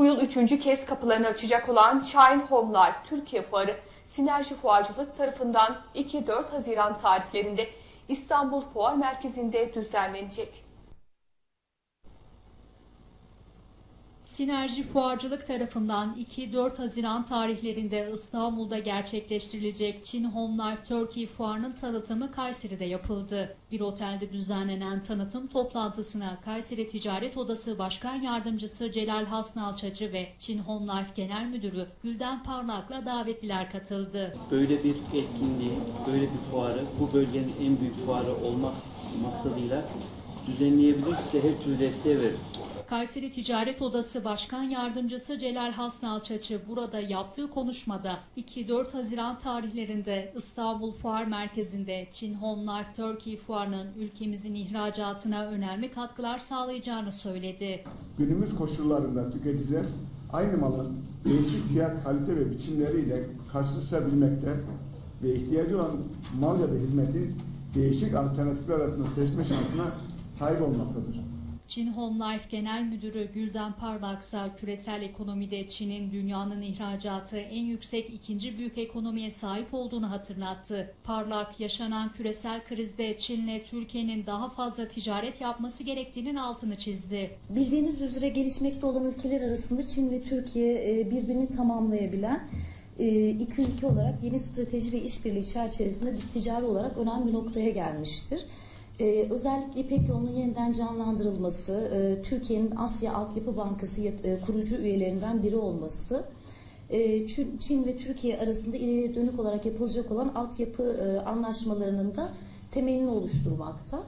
Bu yıl üçüncü kez kapılarını açacak olan Chine Home Life Türkiye Fuarı, Sinerji Fuarcılık tarafından 2-4 Haziran tarihlerinde İstanbul Fuar Merkezi'nde düzenlenecek. Sinerji Fuarcılık tarafından 2-4 Haziran tarihlerinde İstanbul'da gerçekleştirilecek Çin Home Life Turkey Fuarı'nın tanıtımı Kayseri'de yapıldı. Bir otelde düzenlenen tanıtım toplantısına Kayseri Ticaret Odası Başkan Yardımcısı Celal Hasnalçacı ve Çin Home Life Genel Müdürü Gülden Parlak'la davetliler katıldı. böyle bir etkinliği, böyle bir fuarı, bu bölgenin en büyük fuarı olmak maksadıyla düzenleyebilir, size her türlü desteği veririz. Kayseri Ticaret Odası Başkan Yardımcısı Celal Hasnalçaçı burada yaptığı konuşmada 2-4 Haziran tarihlerinde İstanbul Fuar Merkezi'nde Çin Home Life Turkey Fuarı'nın ülkemizin ihracatına önemli katkılar sağlayacağını söyledi. Günümüz koşullarında tüketiciler aynı malın değişik fiyat, kalite ve biçimleriyle karşılaşabilmekte ve ihtiyacı olan mal ya da hizmetin değişik alternatifler arasında seçme şansına sahip olmaktadır. Çin Home Life Genel Müdürü Gülden Parlaksa küresel ekonomide Çin'in dünyanın ihracatı en yüksek ikinci büyük ekonomiye sahip olduğunu hatırlattı. Parlak yaşanan küresel krizde Çin'le Türkiye'nin daha fazla ticaret yapması gerektiğinin altını çizdi. Bildiğiniz üzere gelişmekte olan ülkeler arasında Çin ve Türkiye e, birbirini tamamlayabilen e, iki ülke olarak yeni strateji ve işbirliği çerçevesinde bir ticari olarak önemli bir noktaya gelmiştir. E, Özellikle İpek yolunun yeniden canlandırılması, e, Türkiye'nin Asya Altyapı Bankası e, kurucu üyelerinden biri olması, e, Çin ve Türkiye arasında ileriye dönük olarak yapılacak olan altyapı e, anlaşmalarının da temelini oluşturmakta.